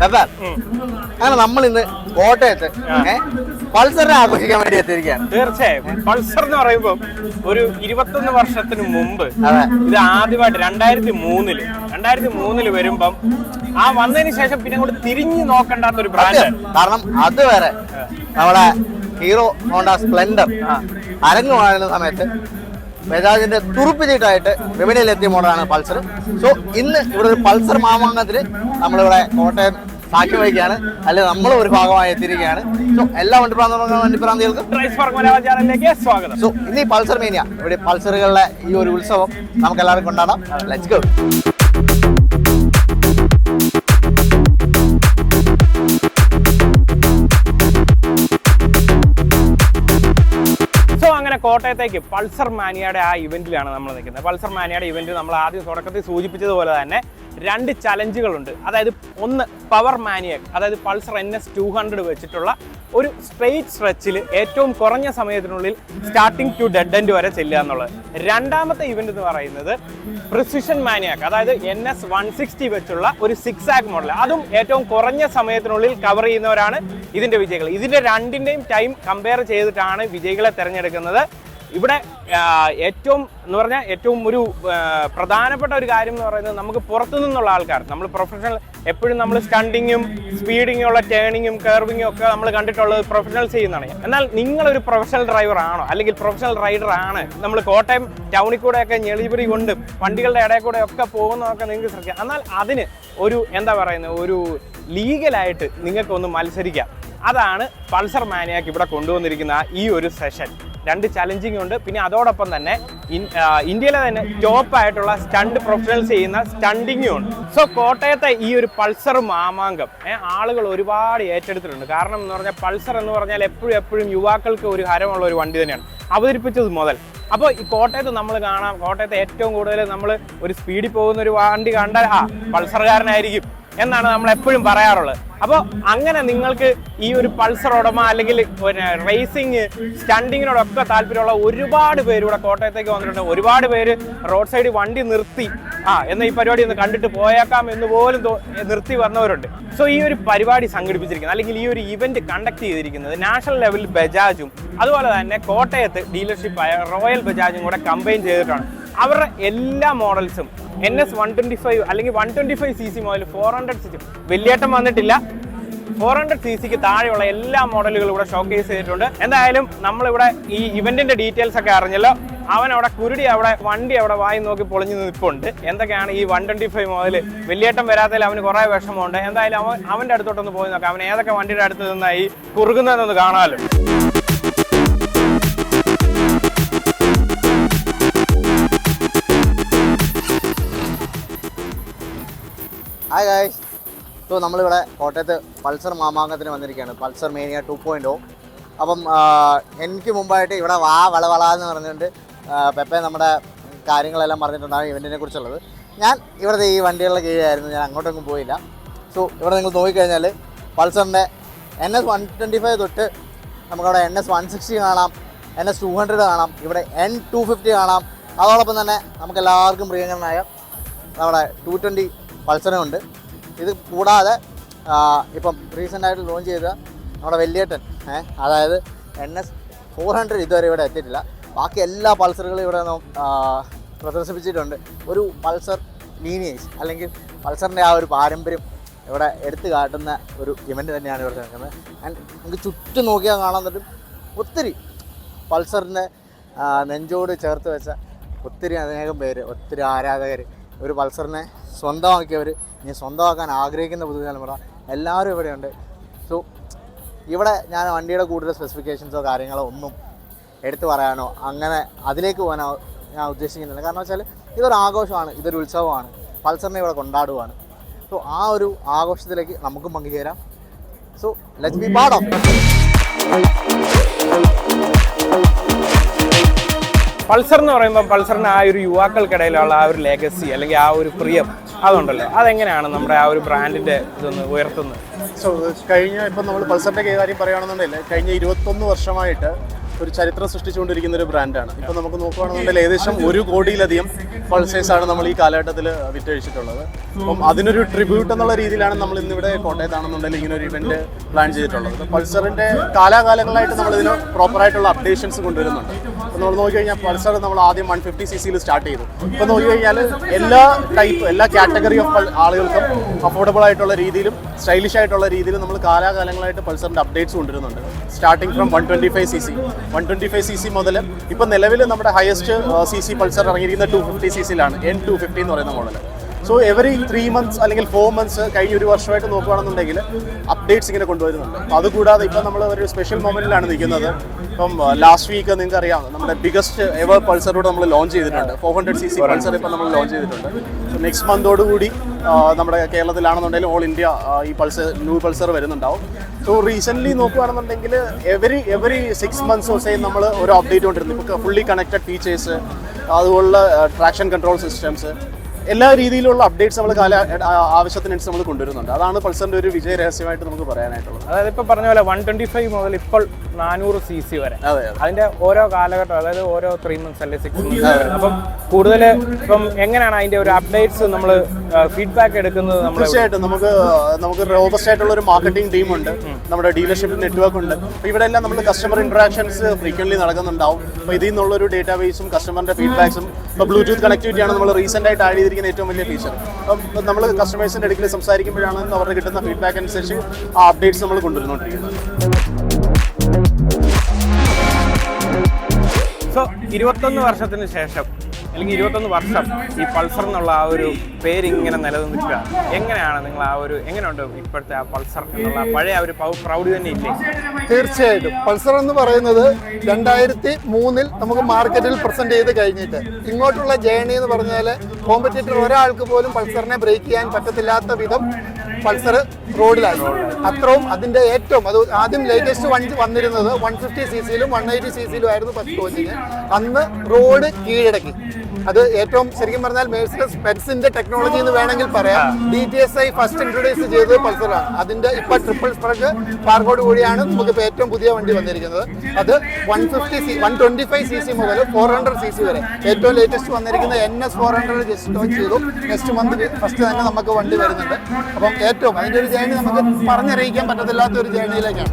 Pepper അങ്ങനെ നമ്മൾ ഇന്ന് കോട്ടയത്ത് പൾസറിനെ ആഘോഷിക്കാൻ വേണ്ടി എത്തിയിരിക്കുകയാണ്. തീർച്ചയായും. പൾസർ എന്ന് പറയുമ്പോൾ ഒരു ഇരുപത്തൊന്ന് വർഷത്തിന് മുമ്പ് അതെ. ഇത് ആദ്യമായിട്ട് രണ്ടായിരത്തി മൂന്നിൽ രണ്ടായിരത്തി മൂന്നിൽ വരുമ്പം ആ വന്നതിന് ശേഷം പിന്നെ കൂടെ തിരിഞ്ഞു നോക്കണ്ടാത്ത ഒരു ബ്രാൻഡ്. കാരണം അതുവരെ നമ്മളെ ഹീറോ ഹോണ്ട സ്പ്ലെൻഡർ അരങ്ങു വാഴുന്ന സമയത്ത് ബജാജിന്റെ തുറുപ്പിച്ചിട്ടായിട്ട് വിപണിയിൽ എത്തിയ മോഡലാണ് പൾസർ. സോ ഇന്ന് ഇവിടെ ഒരു പൾസർ മാമാങ്കത്തിൽ നമ്മളിവിടെ കോട്ടയം സാക്ഷി വഹിക്കുകയാണ്. അല്ലെങ്കിൽ നമ്മൾ ഒരു ഭാഗമായി എത്തിയിരിക്കുകയാണ്. സോ എല്ലാ വണ്ടിപ്രാന്ത വണ്ടിപ്രാന്തികൾക്കും സ്വാഗതം. സോ ഇന്ന് ഈ പൾസർ മേനിയ ഇവിടെ പൾസറുകളുടെ ഈ ഒരു ഉത്സവം നമുക്ക് എല്ലാവർക്കും കൊണ്ടാടാം. ലെറ്റ്സ് ഗോ കോട്ടയത്തേക്ക് പൾസർ മാനിയയുടെ ആ ഇവന്റിലാണ് നമ്മൾ നിൽക്കുന്നത്. പൾസർ മാനിയയുടെ ഇവന്റ് നമ്മൾ ആദ്യം തുടക്കത്തിൽ സൂചിപ്പിച്ചതുപോലെ തന്നെ രണ്ട് ചലഞ്ചുകളുണ്ട്. അതായത് ഒന്ന് പവർ മാനിയക് അതായത് Pulsar N S two hundred വെച്ചിട്ടുള്ള ഒരു സ്ട്രെയിറ്റ് സ്ട്രെച്ചിൽ ഏറ്റവും കുറഞ്ഞ സമയത്തിനുള്ളിൽ സ്റ്റാർട്ടിംഗ് ടു ഡെഡ് എൻഡ് വരെ ചെല്ലുക എന്നുള്ളത്. രണ്ടാമത്തെ ഇവന്റ് എന്ന് പറയുന്നത് പ്രിസിഷൻ മാനിയാക്ക് അതായത് എൻ എസ് വൺ സിക്സ്റ്റി വെച്ചുള്ള ഒരു സിക്സ് ആക്ക് മോഡൽ അതും ഏറ്റവും കുറഞ്ഞ സമയത്തിനുള്ളിൽ കവർ ചെയ്യുന്നവരാണ് ഇതിന്റെ വിജയികൾ. ഇതിന്റെ രണ്ടിന്റെയും ടൈം കമ്പയർ ചെയ്തിട്ടാണ് വിജയികളെ തിരഞ്ഞെടുക്കുന്നത്. ഇവിടെ ഏറ്റവും എന്ന് പറഞ്ഞാൽ ഏറ്റവും ഒരു പ്രധാനപ്പെട്ട ഒരു കാര്യം എന്ന് പറയുന്നത് നമുക്ക് പുറത്തു നിന്നുള്ള ആൾക്കാർ. നമ്മൾ പ്രൊഫഷണൽ എപ്പോഴും നമ്മൾ സ്റ്റണ്ടിങ്ങും സ്പീഡിങ്ങും ഉള്ള ടേണിങ്ങും കർവിങ്ങും ഒക്കെ നമ്മൾ കണ്ടിട്ടുള്ളത് പ്രൊഫഷണൽ ചെയ്യുന്നതാണ്. എന്നാൽ നിങ്ങളൊരു പ്രൊഫഷണൽ ഡ്രൈവർ ആണോ? അല്ലെങ്കിൽ പ്രൊഫഷണൽ റൈഡർ ആണ്? നമ്മൾ കോട്ടയം ടൗണിൽ കൂടെയൊക്കെ ഞെളിപുരി കൊണ്ട് വണ്ടികളുടെ ഇടയിൽ കൂടെ ഒക്കെ പോകുന്നതൊക്കെ നിങ്ങൾക്ക് ശ്രദ്ധിക്കാം. എന്നാൽ അതിന് ഒരു എന്താ പറയുന്നത് ഒരു ലീഗലായിട്ട് നിങ്ങൾക്കൊന്ന് മത്സരിക്കാം. അതാണ് പൾസർ മാനിയാക്ക് ഇവിടെ കൊണ്ടുവന്നിരിക്കുന്ന ഈ ഒരു സെഷൻ രണ്ട് ചലഞ്ചിങ് ഉണ്ട്. പിന്നെ അതോടൊപ്പം തന്നെ ഇന്ത്യയിലെ തന്നെ ടോപ്പ് ആയിട്ടുള്ള സ്റ്റണ്ട് പ്രൊഫഷണൽസ് ചെയ്യുന്ന സ്റ്റണ്ടിങ്ങും ഉണ്ട്. സോ കോട്ടയത്തെ ഈ ഒരു പൾസർ മാമാങ്കം ആളുകൾ ഒരുപാട് ഏറ്റെടുത്തിട്ടുണ്ട്. കാരണം എന്ന് പറഞ്ഞാൽ പൾസർ എന്ന് പറഞ്ഞാൽ എപ്പോഴും എപ്പോഴും യുവാക്കൾക്ക് ഒരു ഹരമുള്ള ഒരു വണ്ടി തന്നെയാണ്. അവതരിപ്പിച്ചത് മുതൽ. അപ്പോൾ ഈ കോട്ടയത്ത് നമ്മൾ കാണാം കോട്ടയത്ത് ഏറ്റവും കൂടുതൽ നമ്മൾ ഒരു സ്പീഡിൽ പോകുന്ന ഒരു വണ്ടി കണ്ടാൽ ആ പൾസർകാരനായിരിക്കും എന്നാണ് നമ്മൾ എപ്പോഴും പറയാറുള്ളത്. അപ്പോൾ അങ്ങനെ നിങ്ങൾക്ക് ഈ ഒരു പൾസർ ഉടമ അല്ലെങ്കിൽ റേസിങ് സ്റ്റണ്ടിങ്ങിനോടൊക്കെ താല്പര്യമുള്ള ഒരുപാട് പേര് ഇവിടെ കോട്ടയത്തേക്ക് വന്നിട്ടുണ്ട്. ഒരുപാട് പേര് റോഡ് സൈഡിൽ വണ്ടി നിർത്തി. ആ എന്ന ഈ പരിപാടി ഒന്ന് കണ്ടിട്ട് പോയേക്കാം എന്ന് പോലും നിർത്തി വന്നവരുണ്ട്. സോ ഈ ഒരു പരിപാടി സംഘടിപ്പിച്ചിരിക്കുന്നത് അല്ലെങ്കിൽ ഈ ഒരു ഇവന്റ് കണ്ടക്ട് ചെയ്തിരിക്കുന്നത് നാഷണൽ ലെവലിൽ ബജാജും അതുപോലെ തന്നെ കോട്ടയത്ത് ഡീലർഷിപ്പായ റോയൽ ബജാജും കൂടെ കമ്പൈൻ ചെയ്തിട്ടാണ്. അവരുടെ എല്ലാ മോഡൽസും N S one twenty five അല്ലെങ്കിൽ one twenty five C C മുതൽ ഫോർ ഹൺഡ്രഡ് സി സി വലിയേട്ടം വന്നിട്ടില്ല. ഫോർ ഹൺഡ്രഡ് സി സിക്ക് താഴെയുള്ള എല്ലാ മോഡലുകളും ഇവിടെ ഷോക്കേസ് ചെയ്തിട്ടുണ്ട്. എന്തായാലും നമ്മളിവിടെ ഈ ഇവന്റിന്റെ ഡീറ്റെയിൽസ് ഒക്കെ അറിഞ്ഞല്ലോ. അവൻ അവിടെ കുരുടി അവിടെ വണ്ടി അവിടെ വായി നോക്കി പൊളിഞ്ഞു നിൽപ്പുണ്ട്. എന്തൊക്കെയാണ് ഈ വൺ ട്വന്റി ഫൈവ് മുതൽ വലിയേട്ടം വരാത്തതിൽ അവന് കുറേ വിഷമമുണ്ട്. എന്തായാലും അവൻ അവന്റെ അടുത്തോട്ടൊന്ന് പോയി നോക്കാം. അവൻ ഏതൊക്കെ വണ്ടിയുടെ അടുത്ത് നിന്നായി കുറുകുന്നതെന്നൊന്ന് കാണാമല്ലോ. ഹായ് ഗായ്സ് സോ നമ്മളിവിടെ കോട്ടയത്ത് പൾസർ മാമാങ്കത്തിന് വന്നിരിക്കുകയാണ്. പൾസർ മേനിയ ടു പോയിന്റ് അപ്പം എനിക്ക് മുമ്പായിട്ട് ഇവിടെ വാ വള വള എന്ന് പറഞ്ഞുകൊണ്ട് പെപ്പെ നമ്മുടെ കാര്യങ്ങളെല്ലാം പറഞ്ഞിട്ടുണ്ടാകും ഇവന്റിനെ കുറിച്ചുള്ളത്. ഞാൻ ഇവിടുത്തെ ഈ വണ്ടികളുടെ കീഴിലായിരുന്നു. ഞാൻ അങ്ങോട്ടൊന്നും പോയില്ല. സോ ഇവിടെ നിങ്ങൾ നോക്കിക്കഴിഞ്ഞാൽ പൾസറിന്റെ N S one twenty five തൊട്ട് നമുക്കവിടെ എൻ എസ് വൺ സിക്സ്റ്റി കാണാം. എൻ എസ് ടു ഹൺഡ്രഡ് കാണാം. ഇവിടെ എൻ ടു ഫിഫ്റ്റി കാണാം. അതോടൊപ്പം തന്നെ നമുക്ക് എല്ലാവർക്കും പ്രിയങ്കരനായ നമ്മുടെ ടു ട്വന്റി പൾസറും ഉണ്ട് ഇത് കൂടാതെ ഇപ്പം റീസെന്റ് ആയിട്ട് ലോഞ്ച് ചെയ്ത നമ്മുടെ വെല്ലിയേട്ടൻ അതായത് എൻ എസ് ഫോർ ഹൺഡ്രഡ് ഇതുവരെ ഇവിടെ എത്തിയിട്ടില്ല. ബാക്കി എല്ലാ പൾസറുകളും ഇവിടെ പ്രദർശിപ്പിച്ചിട്ടുണ്ട്. ഒരു പൾസർ ലീനിയേജ് അല്ലെങ്കിൽ പൾസറിന്റെ ആ ഒരു പാരമ്പര്യം ഇവിടെ എടുത്തു കാട്ടുന്ന ഒരു ഇവന്റ് തന്നെയാണ് ഇവിടെ നടക്കുന്നത്. ആൻഡ് നമുക്ക് ചുറ്റും നോക്കിയാൽ കാണാൻ പറ്റും ഒത്തിരി പൾസറിന്റെ നെഞ്ചോട് ചേർത്ത് വെച്ച ഒത്തിരി അനേകം പേര് ഒത്തിരി ആരാധകർ ഒരു പൾസറിനെ സ്വന്തമാക്കിയവർ ഇനി സ്വന്തമാക്കാൻ ആഗ്രഹിക്കുന്ന പുതുതലമുറ എല്ലാവരും ഇവിടെയുണ്ട്. സോ ഇവിടെ ഞാൻ വണ്ടിയുടെ കൂടുതൽ സ്പെസിഫിക്കേഷൻസോ കാര്യങ്ങളോ ഒന്നും എടുത്തു പറയാനോ അങ്ങനെ അതിലേക്ക് പോകാനോ ഞാൻ ഉദ്ദേശിക്കുന്നില്ല. കാരണം വെച്ചാൽ ഇതൊരു ആഘോഷമാണ് ഇതൊരു ഉത്സവമാണ് പൾസറിനെ ഇവിടെ കൊണ്ടാടുവാണ്. സോ ആ ഒരു ആഘോഷത്തിലേക്ക് നമുക്കും പങ്കുചേരാം. So let's be part of Pulsar എന്ന് പറയുമ്പോൾ പൾസറിന് ആ ഒരു യുവാക്കൾക്കിടയിലുള്ള ആ ഒരു ലെഗസി അല്ലെങ്കിൽ ആ ഒരു പ്രിയം അതുണ്ടല്ലോ. അതെങ്ങനെയാണ് നമ്മുടെ ആ ഒരു ബ്രാൻഡിന്റെ ഇതൊന്ന് ഉയർത്തുന്നത്? സോ കഴിഞ്ഞ ഇപ്പം നമ്മൾ പൾസറിന്റെ കാര്യം പറയുകയാണെന്നുണ്ടെങ്കിൽ കഴിഞ്ഞ ഇരുപത്തൊന്ന് വർഷമായിട്ട് ഒരു ചരിത്രം സൃഷ്ടിച്ചുകൊണ്ടിരിക്കുന്ന ഒരു ബ്രാൻഡാണ് ഇപ്പം നമുക്ക് നോക്കുകയാണെന്നുണ്ടെങ്കിൽ ഏകദേശം ഒരു കോടിയിലധികം പൾസേഴ്സ് ആണ് നമ്മൾ ഈ കാലഘട്ടത്തിൽ വിറ്റഴിച്ചിട്ടുള്ളത്. അപ്പം അതിനൊരു ട്രിബ്യൂട്ട് എന്നുള്ള രീതിയിലാണ് നമ്മൾ ഇന്നിവിടെ കോട്ടയത്താണെന്നുണ്ടെങ്കിൽ ഇങ്ങനെ ഒരു ഇവന്റ് പ്ലാൻ ചെയ്തിട്ടുള്ളത്. പൾസറിന്റെ കാലാകാലങ്ങളായിട്ട് നമ്മൾ പ്രോപ്പർ ആയിട്ടുള്ള അപ്ഡേഷൻസ് കൊണ്ടുവരുന്നുണ്ട്. അപ്പോൾ നമ്മൾ നോക്കിക്കഴിഞ്ഞാൽ പൾസർ നമ്മൾ ആദ്യം വൺ ഫിഫ്റ്റി സി സിയിൽ സ്റ്റാർട്ട് ചെയ്തു. ഇപ്പോൾ നോക്കിക്കഴിഞ്ഞാൽ എല്ലാ ടൈപ്പ് എല്ലാ കാറ്റഗറി ഓഫ് ആളുകൾക്കും അഫോർഡബിൾ ആയിട്ടുള്ള രീതിയിലും സ്റ്റൈലിഷ് ആയിട്ടുള്ള രീതിയിലും നമ്മൾ കാലാകാലങ്ങളായിട്ട് പൾസറിന്റെ അപ്ഡേറ്റ്സ് കൊണ്ടുവരുന്നുണ്ട്. Starting from one twenty five C C one twenty five C C മുതൽ ഇപ്പം നിലവിൽ നമ്മുടെ ഹയസ്റ്റ് സി സി പൾസർ ഇറങ്ങിയിരിക്കുന്ന ടു ഫിഫ്റ്റി സി സിയിലാണ് എൻ ടു ഫിഫ്റ്റി എന്ന് പറയുന്ന model so every three months അല്ലെങ്കിൽ ഫോർ മന്ത്സ് കഴിഞ്ഞ ഒരു വർഷമായിട്ട് നോക്കുകയാണെന്നുണ്ടെങ്കിൽ അപ്ഡേറ്റ്സ് ഇങ്ങനെ കൊണ്ടുവരുന്നുണ്ട്. അതുകൂടാതെ ഇപ്പം നമ്മൾ ഒരു സ്പെഷ്യൽ മൊമെന്റിലാണ് നിൽക്കുന്നത്. ഇപ്പം ലാസ്റ്റ് വീക്ക് നിങ്ങൾക്ക് അറിയാം നമ്മുടെ ബിഗസ്റ്റ് എവർ പൾസറോട് നമ്മൾ ലോഞ്ച് ചെയ്തിട്ടുണ്ട്. Four hundred C C Pulsar ഇപ്പം നമ്മൾ ലോഞ്ച് ചെയ്തിട്ടുണ്ട്. നെക്സ്റ്റ് മന്തോടുകൂടി നമ്മുടെ കേരളത്തിലാണെന്നുണ്ടെങ്കിൽ ഓൾ ഇന്ത്യ ഈ പൾസർ ന്യൂ പൾസർ വരുന്നുണ്ടാവും. സോ റീസെന്റ്ലി നോക്കുകയാണെന്നുണ്ടെങ്കിൽ എവറി എവറി സിക്സ് മന്ത്സ് ദിവസം നമ്മൾ ഒരു അപ്ഡേറ്റ് കൊണ്ടിരുന്നു. ഇപ്പോൾ ഫുള്ളി കണക്റ്റഡ് ഫീച്ചേഴ്സ് അതുപോലുള്ള ട്രാക്ഷൻ കൺട്രോൾ സിസ്റ്റംസ് എല്ലാ രീതിയിലുള്ള അപ്ഡേറ്റ്സ് നമ്മൾ കാല ആവശ്യത്തിനനുസരിച്ച് നമ്മൾ കൊണ്ടുവരുന്നുണ്ട്. അതാണ് പൾസറിന്റെ ഒരു വിജയ രഹസ്യമായിട്ട് നമുക്ക് പറയാനായിട്ടുള്ളത്. അതായത് ഇപ്പൊ പറഞ്ഞ പോലെ വൺ ട്വന്റി ഫൈവ് മുതൽ ഇപ്പോൾ നാനൂറ് സി സി വരെ. അതെ അതെ. അതിന്റെ ഓരോ കാലഘട്ടം അതായത് ഓരോ ത്രീ മന്ത്സ് അല്ലെങ്കിൽ സിക്സ് മന്ത്സ് അപ്പം കൂടുതൽ ഇപ്പം എങ്ങനെയാണ് അതിന്റെ ഒരു അപ്ഡേറ്റ്സ് നമ്മൾ ഫീഡ്ബാക്ക് എടുക്കുന്നത് നമ്മൾ തീർച്ചയായിട്ടും നമുക്ക് നമുക്ക് റോബസ്റ്റ് ആയിട്ടുള്ള ഒരു മാർക്കറ്റിംഗ് ടീം ഉണ്ട്. നമ്മുടെ ഡീലർഷിപ്പ് നെറ്റ്വർക്ക് ഉണ്ട്. അപ്പോൾ ഇവിടെ എല്ലാം നമ്മൾ കസ്റ്റമർ ഇന്ററാക്ഷൻസ് ഫ്രീക്വൻലി നടക്കുന്നുണ്ടാവും. അപ്പോൾ ഇതിൽ നിന്നുള്ള ഒരു ഡേറ്റാബേസും കസ്റ്റമറിന്റെ ഫീഡ്ബാക്സും ഇപ്പോൾ ബ്ലൂടൂത്ത് കണക്ടിവിറ്റി ആണ് നമ്മൾ റീസെന്റ് ആയിട്ട് ആഡ് ചെയ്തിരിക്കുന്ന ഏറ്റവും വലിയ ഫീച്ചർ അപ്പം നമ്മൾ കസ്റ്റമേഴ്സിന്റെ അടുക്കൽ സംസാരിക്കുമ്പോഴാണ് അവരുടെ കിട്ടുന്ന ഫീഡ്ബാക്ക് അനുസരിച്ച് ആ അപ്ഡേറ്റ്സ് നമ്മൾ കൊണ്ടുവരുന്നോണ്ടിരിക്കുന്നത്. സോ ഇരുപത്തൊന്ന് വർഷത്തിന് ശേഷം അല്ലെങ്കിൽ ഇരുപത്തൊന്ന് വർഷം ഈ പൾസർ എന്നുള്ള ആ ഒരു പേര് ഇങ്ങനെ നിലനിൽക്കുക എങ്ങനെയാണ് നിങ്ങൾ ആ ഒരു എങ്ങനെയുണ്ട് ഇപ്പോഴത്തെ ആ പൾസർ എന്നുള്ള പഴയ ഒരു പ്രൗഢി തന്നെ ഇല്ലേ? തീർച്ചയായിട്ടും. പൾസർ എന്ന് പറയുന്നത് രണ്ടായിരത്തി മൂന്നിൽ നമുക്ക് മാർക്കറ്റിൽ പ്രസന്റ് ചെയ്ത് കഴിഞ്ഞിട്ട്. ഇങ്ങോട്ടുള്ള ജേണി എന്ന് പറഞ്ഞാൽ കോമ്പറ്റീറ്റർ ഒരാൾക്ക് പോലും പൾസറിനെ ബ്രേക്ക് ചെയ്യാൻ പറ്റത്തില്ലാത്ത വിധം പൾസർ റോഡിലാണ് അത്രയും അതിന്റെ ഏറ്റവും അത് ആദ്യം ലേറ്റസ്റ്റ് വണ്ടി വന്നിരുന്നത് വൺ ഫിഫ്റ്റി സി സിയിലും വൺ എയ്റ്റി സി സിയിലും ആയിരുന്നു ഫസ്റ്റ് കോച്ചിങ് അന്ന് റോഡ് കീഴടക്കി. അത് ഏറ്റവും ശരിക്കും പറഞ്ഞാൽ മേഴ്സിഡസ് പെറ്റ്സിന്റെ ടെക്നോളജി എന്ന് വേണമെങ്കിൽ പറയാം. D T S I first introduce ചെയ്തത് പൾസറാണ് അതിന്റെ ഇപ്പൊ ട്രിപ്പിൾ സ്പ്രഗ് പാർക്കോട് കൂടിയാണ് നമുക്ക് ഏറ്റവും പുതിയ വണ്ടി വന്നിരിക്കുന്നത്. അത് one fifty C one twenty five C C മുതൽ ഫോർ ഹൺഡ്രഡ് സി സി വരെ. ഏറ്റവും ലേറ്റസ്റ്റ് വന്നിരിക്കുന്ന N S four hundred just launch ചെയ്തു. നെക്സ്റ്റ് മന്ത് ഫസ്റ്റ് തന്നെ നമുക്ക് വണ്ടി വരുന്നുണ്ട്. അപ്പം ഏറ്റവും അതിന്റെ ഒരു ജേണി നമുക്ക് പറഞ്ഞറിയിക്കാൻ പറ്റത്തില്ലാത്ത ഒരു ജേണിയിലേക്കാണ്